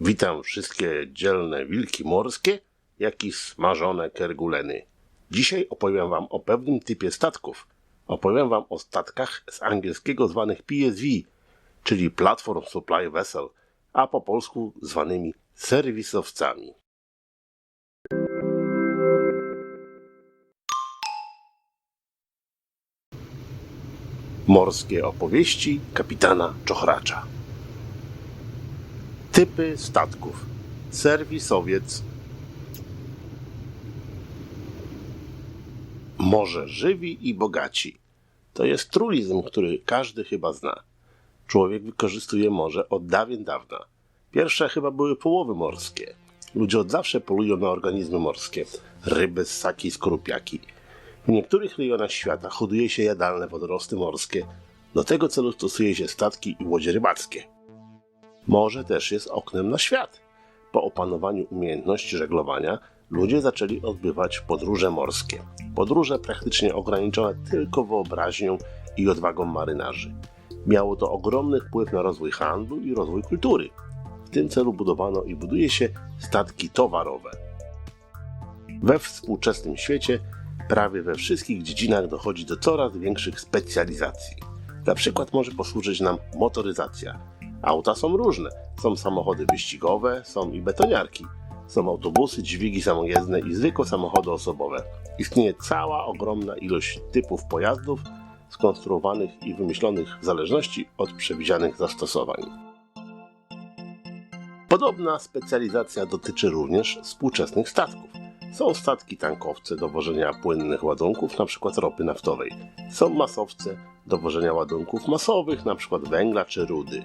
Witam wszystkie dzielne wilki morskie, jak i smażone kerguleny. Dzisiaj opowiem wam o pewnym typie statków. Opowiem wam o statkach z angielskiego zwanych PSV, czyli Platform Supply Vessel, a po polsku zwanymi serwisowcami. Morskie opowieści kapitana Czochracza. Typy statków. Serwisowiec. Morze żywi i bogaci. To jest trulizm, który każdy chyba zna. Człowiek wykorzystuje morze od dawien dawna. Pierwsze chyba były połowy morskie. Ludzie od zawsze polują na organizmy morskie. Ryby, ssaki, skorupiaki. W niektórych rejonach świata hoduje się jadalne wodorosty morskie. Do tego celu stosuje się statki i łodzie rybackie. Morze też jest oknem na świat. Po opanowaniu umiejętności żeglowania ludzie zaczęli odbywać podróże morskie. Podróże praktycznie ograniczone tylko wyobraźnią i odwagą marynarzy. Miało to ogromny wpływ na rozwój handlu i rozwój kultury. W tym celu budowano i buduje się statki towarowe. We współczesnym świecie prawie we wszystkich dziedzinach dochodzi do coraz większych specjalizacji. Na przykład może posłużyć nam motoryzacja. Auta są różne. Są samochody wyścigowe, są i betoniarki. Są autobusy, dźwigi samojezdne i zwykłe samochody osobowe. Istnieje cała ogromna ilość typów pojazdów skonstruowanych i wymyślonych w zależności od przewidzianych zastosowań. Podobna specjalizacja dotyczy również współczesnych statków. Są statki tankowce do wożenia płynnych ładunków, np. ropy naftowej. Są masowce do wożenia ładunków masowych, np. węgla czy rudy.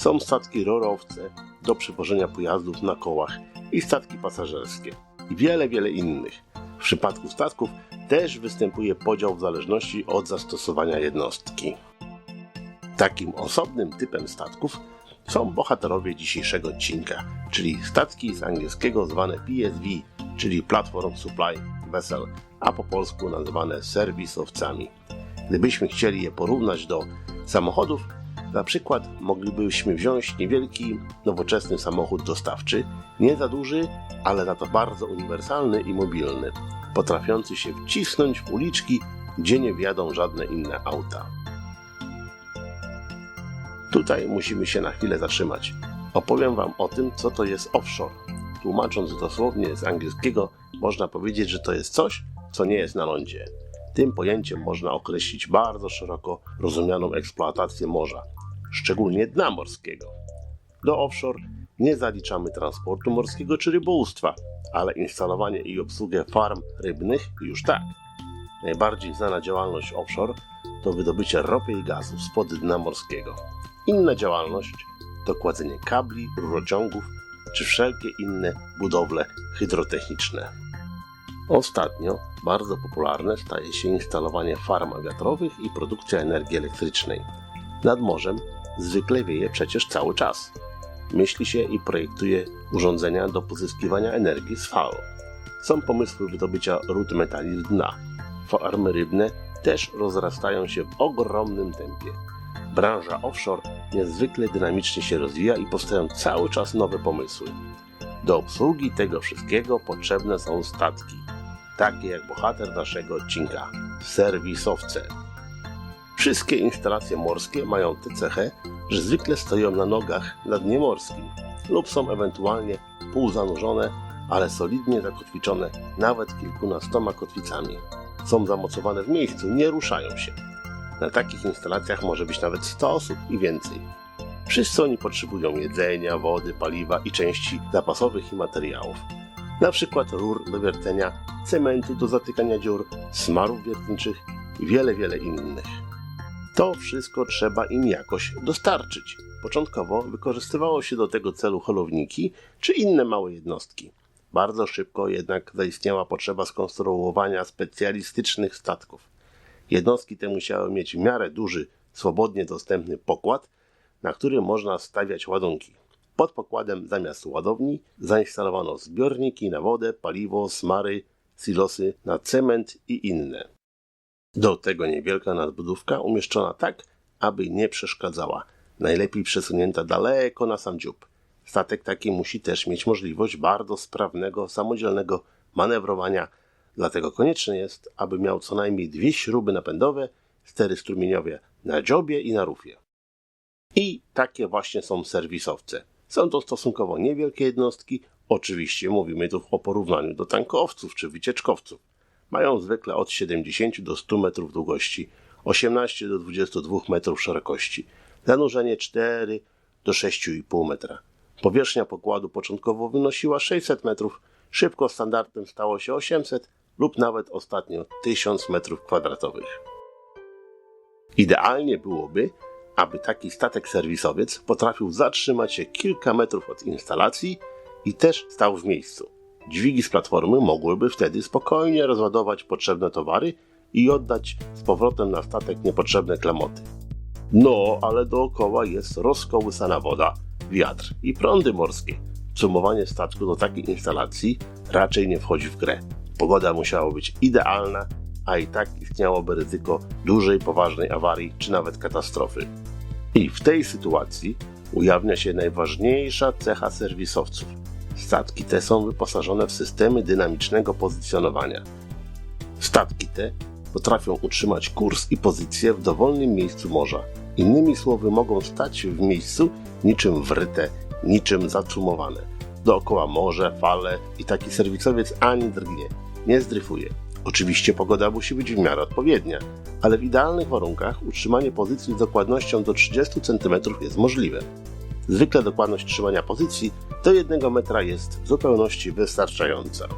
Są statki rorowce do przewożenia pojazdów na kołach i statki pasażerskie. I wiele, wiele innych. W przypadku statków też występuje podział w zależności od zastosowania jednostki. Takim osobnym typem statków są bohaterowie dzisiejszego odcinka, czyli statki z angielskiego zwane PSV, czyli Platform Supply Vessel, a po polsku nazywane serwisowcami. Gdybyśmy chcieli je porównać do samochodów, na przykład moglibyśmy wziąć niewielki, nowoczesny samochód dostawczy, nie za duży, ale za to bardzo uniwersalny i mobilny, potrafiący się wcisnąć w uliczki, gdzie nie wjadą żadne inne auta. Tutaj musimy się na chwilę zatrzymać. Opowiem Wam o tym, co to jest offshore. Tłumacząc dosłownie z angielskiego, można powiedzieć, że to jest coś, co nie jest na lądzie. Tym pojęciem można określić bardzo szeroko rozumianą eksploatację morza, szczególnie dna morskiego. Do offshore nie zaliczamy transportu morskiego czy rybołówstwa, ale instalowanie i obsługę farm rybnych już tak. Najbardziej znana działalność offshore to wydobycie ropy i gazu spod dna morskiego. Inna działalność to kładzenie kabli, rurociągów czy wszelkie inne budowle hydrotechniczne. Ostatnio bardzo popularne staje się instalowanie farm wiatrowych i produkcja energii elektrycznej. Nad morzem zwykle wieje przecież cały czas. Myśli się i projektuje urządzenia do pozyskiwania energii z fal. Są pomysły wydobycia ród metali z dna. Farmy rybne też rozrastają się w ogromnym tempie. Branża offshore niezwykle dynamicznie się rozwija i powstają cały czas nowe pomysły. Do obsługi tego wszystkiego potrzebne są statki, takie jak bohater naszego odcinka serwisowce. Wszystkie instalacje morskie mają tę cechę, że zwykle stoją na nogach na dnie morskim lub są ewentualnie półzanurzone, ale solidnie zakotwiczone nawet kilkunastoma kotwicami. Są zamocowane w miejscu, nie ruszają się. Na takich instalacjach może być nawet 100 osób i więcej. Wszyscy oni potrzebują jedzenia, wody, paliwa i części zapasowych i materiałów. Na przykład rur do wiercenia, cementu do zatykania dziur, smarów wiertniczych i wiele, wiele innych. To wszystko trzeba im jakoś dostarczyć. Początkowo wykorzystywało się do tego celu holowniki czy inne małe jednostki. Bardzo szybko jednak zaistniała potrzeba skonstruowania specjalistycznych statków. Jednostki te musiały mieć w miarę duży, swobodnie dostępny pokład, na którym można stawiać ładunki. Pod pokładem zamiast ładowni zainstalowano zbiorniki na wodę, paliwo, smary, silosy na cement i inne. Do tego niewielka nadbudówka umieszczona tak, aby nie przeszkadzała. Najlepiej przesunięta daleko na sam dziób. statek taki musi też mieć możliwość bardzo sprawnego, samodzielnego manewrowania. Dlatego konieczne jest, aby miał co najmniej dwie śruby napędowe, stery strumieniowe na dziobie i na rufie. I takie właśnie są serwisowce. Są to stosunkowo niewielkie jednostki, oczywiście mówimy tu o porównaniu do tankowców czy wycieczkowców. Mają zwykle od 70 do 100 metrów długości, 18 do 22 metrów szerokości, zanurzenie 4 do 6,5 metra. Powierzchnia pokładu początkowo wynosiła 600 metrów, szybko standardem stało się 800 lub nawet ostatnio 1000 metrów kwadratowych. Idealnie byłoby, aby taki statek serwisowiec potrafił zatrzymać się kilka metrów od instalacji i też stał w miejscu. Dźwigi z platformy mogłyby wtedy spokojnie rozładować potrzebne towary i oddać z powrotem na statek niepotrzebne klamoty. No, ale dookoła jest rozkołysana woda, wiatr i prądy morskie. Sumowanie statku do takiej instalacji raczej nie wchodzi w grę. Pogoda musiała być idealna, a i tak istniałoby ryzyko dużej, poważnej awarii czy nawet katastrofy. I w tej sytuacji ujawnia się najważniejsza cecha serwisowców. Statki te są wyposażone w systemy dynamicznego pozycjonowania. Statki te potrafią utrzymać kurs i pozycję w dowolnym miejscu morza. Innymi słowy, mogą stać w miejscu niczym wryte, niczym zacumowane. Dookoła morze, fale i taki serwisowiec ani drgnie, nie zdryfuje. Oczywiście pogoda musi być w miarę odpowiednia, ale w idealnych warunkach utrzymanie pozycji z dokładnością do 30 cm jest możliwe. Zwykle dokładność trzymania pozycji do 1 metra jest w zupełności wystarczająca.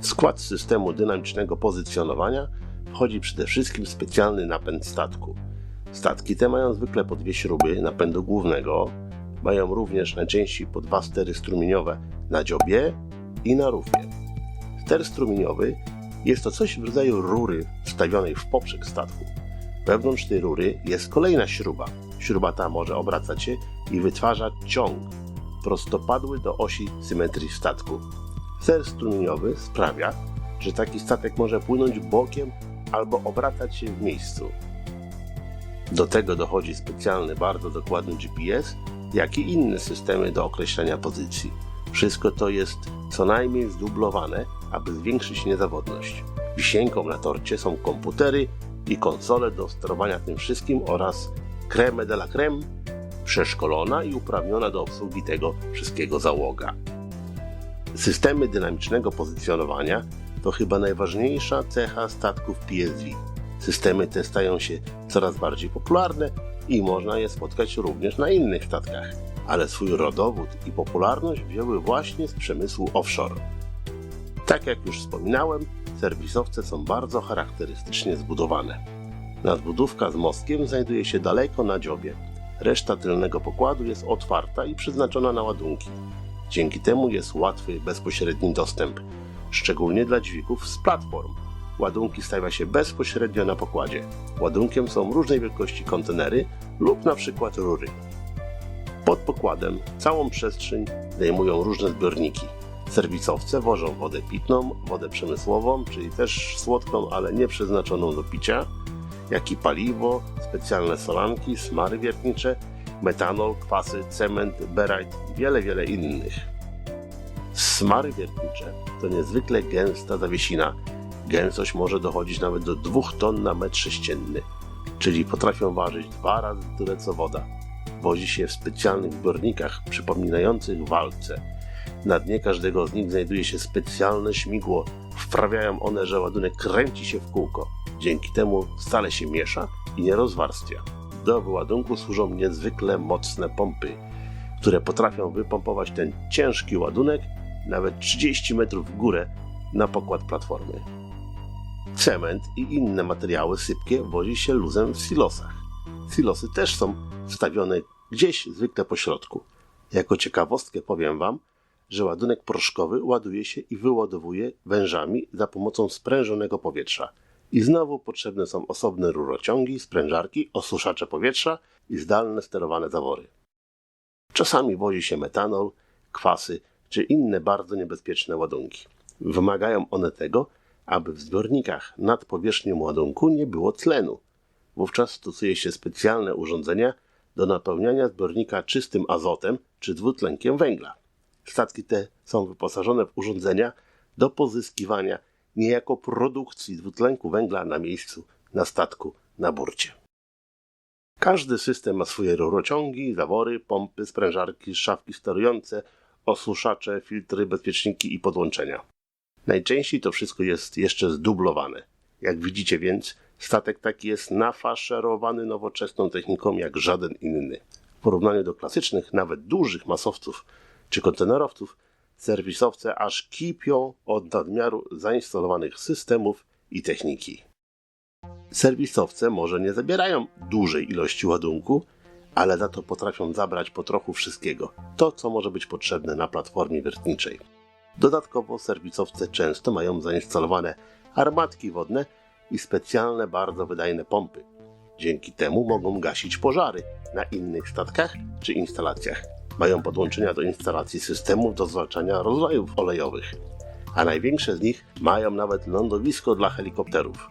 W skład systemu dynamicznego pozycjonowania wchodzi przede wszystkim specjalny napęd statku. Statki te mają zwykle po dwie śruby napędu głównego, mają również najczęściej po dwa stery strumieniowe na dziobie i na rufie. Ster strumieniowy jest to coś w rodzaju rury wstawionej w poprzek statku. Wewnątrz tej rury jest kolejna śruba. Śruba ta może obracać się i wytwarza ciąg prostopadły do osi symetrii statku. Ster strumieniowy sprawia, że taki statek może płynąć bokiem albo obracać się w miejscu. Do tego dochodzi specjalny, bardzo dokładny GPS, jak i inne systemy do określenia pozycji. Wszystko to jest co najmniej zdublowane, aby zwiększyć niezawodność. Wisienką na torcie są komputery i konsole do sterowania tym wszystkim oraz creme de la creme, przeszkolona i uprawniona do obsługi tego wszystkiego załoga. Systemy dynamicznego pozycjonowania to chyba najważniejsza cecha statków PSV. Systemy te stają się coraz bardziej popularne i można je spotkać również na innych statkach, ale swój rodowód i popularność wzięły właśnie z przemysłu offshore. Tak jak już wspominałem, serwisowce są bardzo charakterystycznie zbudowane. Nadbudówka z mostkiem znajduje się daleko na dziobie. Reszta tylnego pokładu jest otwarta i przeznaczona na ładunki. Dzięki temu jest łatwy, bezpośredni dostęp, szczególnie dla dźwigów z platform. Ładunki stawia się bezpośrednio na pokładzie. Ładunkiem są różnej wielkości kontenery lub na przykład rury. Pod pokładem całą przestrzeń zajmują różne zbiorniki. Serwisowce wożą wodę pitną, wodę przemysłową, czyli też słodką, ale nie przeznaczoną do picia, jak i paliwo, specjalne solanki, smary wiertnicze, metanol, kwasy, cement, berajt i wiele, wiele innych. Smary wiertnicze to niezwykle gęsta zawiesina. Gęstość może dochodzić nawet do 2 ton na metr sześcienny, czyli potrafią ważyć dwa razy tyle co woda. Wozi się w specjalnych zbiornikach przypominających walce. Na dnie każdego z nich znajduje się specjalne śmigło. Wprawiają one, że ładunek kręci się w kółko. Dzięki temu stale się miesza i nie rozwarstwia. Do wyładunku służą niezwykle mocne pompy, które potrafią wypompować ten ciężki ładunek nawet 30 metrów w górę na pokład platformy. Cement i inne materiały sypkie wozi się luzem w silosach. Silosy też są wstawione gdzieś zwykle po środku. Jako ciekawostkę powiem Wam, że ładunek proszkowy ładuje się i wyładowuje wężami za pomocą sprężonego powietrza. I znowu potrzebne są osobne rurociągi, sprężarki, osuszacze powietrza i zdalne sterowane zawory. Czasami wozi się metanol, kwasy czy inne bardzo niebezpieczne ładunki. Wymagają one tego, aby w zbiornikach nad powierzchnią ładunku nie było tlenu. Wówczas stosuje się specjalne urządzenia do napełniania zbiornika czystym azotem czy dwutlenkiem węgla. Statki te są wyposażone w urządzenia do pozyskiwania niejako produkcji dwutlenku węgla na miejscu, na statku, na burcie. Każdy system ma swoje rurociągi, zawory, pompy, sprężarki, szafki sterujące, osuszacze, filtry, bezpieczniki i podłączenia. Najczęściej to wszystko jest jeszcze zdublowane. Jak widzicie więc, statek taki jest nafaszerowany nowoczesną techniką jak żaden inny. W porównaniu do klasycznych, nawet dużych masowców czy kontenerowców, serwisowce aż kipią od nadmiaru zainstalowanych systemów i techniki. Serwisowce może nie zabierają dużej ilości ładunku, ale za to potrafią zabrać po trochu wszystkiego, to co może być potrzebne na platformie wiertniczej. Dodatkowo serwisowce często mają zainstalowane armatki wodne i specjalne, bardzo wydajne pompy. Dzięki temu mogą gasić pożary na innych statkach czy instalacjach. Mają podłączenia do instalacji systemów do zwalczania rozlejów olejowych, a największe z nich mają nawet lądowisko dla helikopterów.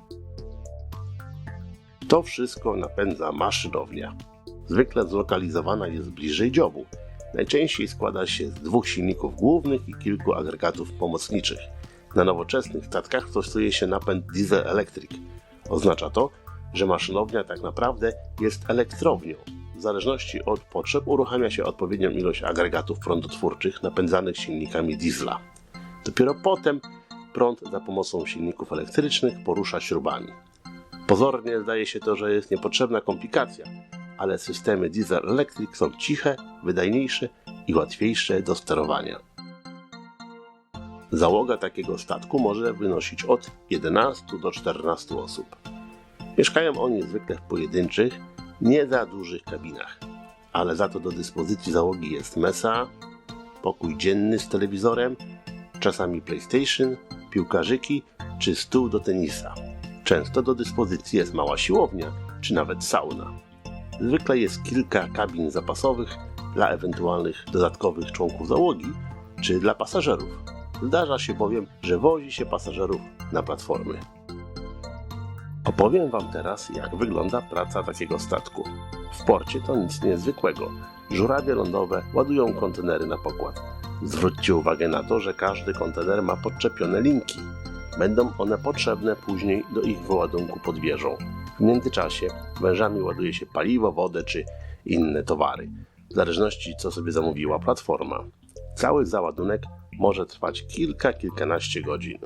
To wszystko napędza maszynownia. Zwykle zlokalizowana jest bliżej dziobu. Najczęściej składa się z dwóch silników głównych i kilku agregatów pomocniczych. Na nowoczesnych statkach stosuje się napęd diesel-electric. Oznacza to, że maszynownia tak naprawdę jest elektrownią. W zależności od potrzeb uruchamia się odpowiednią ilość agregatów prądotwórczych napędzanych silnikami diesla. Dopiero potem prąd za pomocą silników elektrycznych porusza śrubami. Pozornie zdaje się to, że jest niepotrzebna komplikacja, ale systemy diesel electric są ciche, wydajniejsze i łatwiejsze do sterowania. Załoga takiego statku może wynosić od 11 do 14 osób. Mieszkają oni zwykle w pojedynczych, nie za dużych kabinach, ale za to do dyspozycji załogi jest mesa, pokój dzienny z telewizorem, czasami PlayStation, piłkarzyki czy stół do tenisa. Często do dyspozycji jest mała siłownia czy nawet sauna. Zwykle jest kilka kabin zapasowych dla ewentualnych dodatkowych członków załogi czy dla pasażerów. Zdarza się bowiem, że wozi się pasażerów na platformy. Opowiem Wam teraz, jak wygląda praca takiego statku. W porcie to nic niezwykłego. Żurawie lądowe ładują kontenery na pokład. Zwróćcie uwagę na to, że każdy kontener ma podczepione linki. Będą one potrzebne później do ich wyładunku pod wieżą. W międzyczasie wężami ładuje się paliwo, wodę czy inne towary, w zależności co sobie zamówiła platforma. Cały załadunek może trwać kilka, kilkanaście godzin.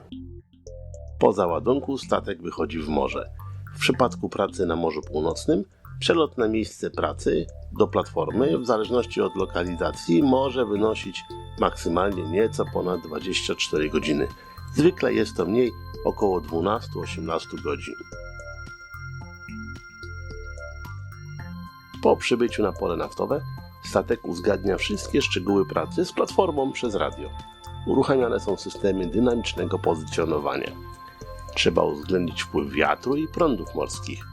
Po załadunku statek wychodzi w morze. W przypadku pracy na Morzu Północnym przelot na miejsce pracy do platformy, w zależności od lokalizacji, może wynosić maksymalnie nieco ponad 24 godziny. Zwykle jest to mniej około 12-18 godzin. Po przybyciu na pole naftowe statek uzgadnia wszystkie szczegóły pracy z platformą przez radio. Uruchamiane są systemy dynamicznego pozycjonowania. Trzeba uwzględnić wpływ wiatru i prądów morskich.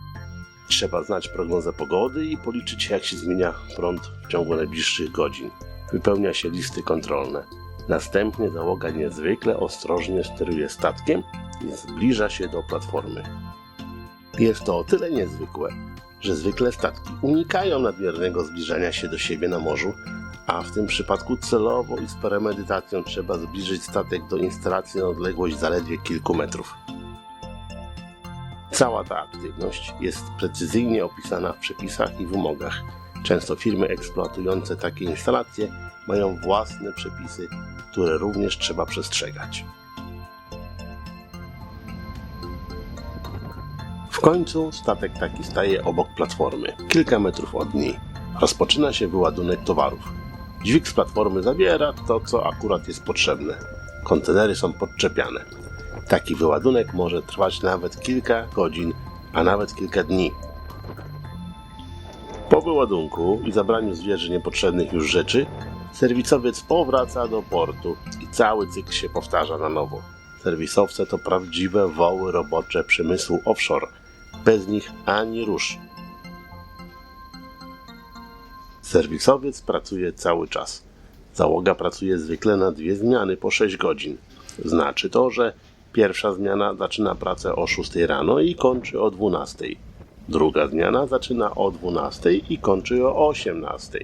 Trzeba znać prognozę pogody i policzyć jak się zmienia prąd w ciągu najbliższych godzin. Wypełnia się listy kontrolne. Następnie załoga niezwykle ostrożnie steruje statkiem i zbliża się do platformy. Jest to o tyle niezwykłe, że zwykle statki unikają nadmiernego zbliżania się do siebie na morzu, a w tym przypadku celowo i z premedytacją trzeba zbliżyć statek do instalacji na odległość zaledwie kilku metrów. Cała ta aktywność jest precyzyjnie opisana w przepisach i wymogach. Często firmy eksploatujące takie instalacje mają własne przepisy, które również trzeba przestrzegać. W końcu statek taki staje obok platformy, kilka metrów od niej. Rozpoczyna się wyładunek towarów. Dźwig z platformy zabiera to, co akurat jest potrzebne. Kontenery są podczepiane. Taki wyładunek może trwać nawet kilka godzin, a nawet kilka dni. Po wyładunku i zabraniu z wieży niepotrzebnych już rzeczy, serwisowiec powraca do portu i cały cykl się powtarza na nowo. Serwisowce to prawdziwe woły robocze przemysłu offshore. Bez nich ani rusz. Serwisowiec pracuje cały czas. Załoga pracuje zwykle na dwie zmiany po 6 godzin. Znaczy to, że Pierwsza zmiana zaczyna pracę o 6 rano i kończy o 12. Druga zmiana zaczyna o 12 i kończy o 18.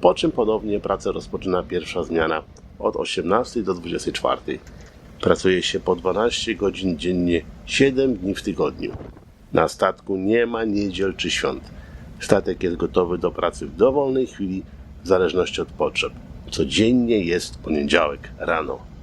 Po czym ponownie pracę rozpoczyna pierwsza zmiana od 18 do 24. Pracuje się po 12 godzin dziennie 7 dni w tygodniu. Na statku nie ma niedziel czy świąt. Statek jest gotowy do pracy w dowolnej chwili, w zależności od potrzeb. Codziennie jest poniedziałek rano.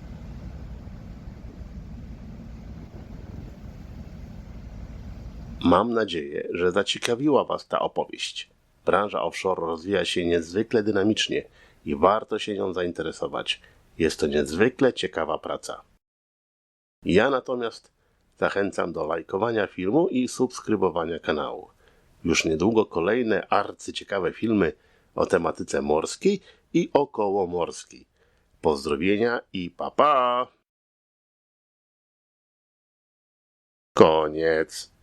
Mam nadzieję, że zaciekawiła Was ta opowieść. Branża offshore rozwija się niezwykle dynamicznie i warto się nią zainteresować. Jest to niezwykle ciekawa praca. Ja natomiast zachęcam do lajkowania filmu i subskrybowania kanału. Już niedługo kolejne arcyciekawe filmy o tematyce morskiej i okołomorskiej. Pozdrowienia i pa pa! Koniec.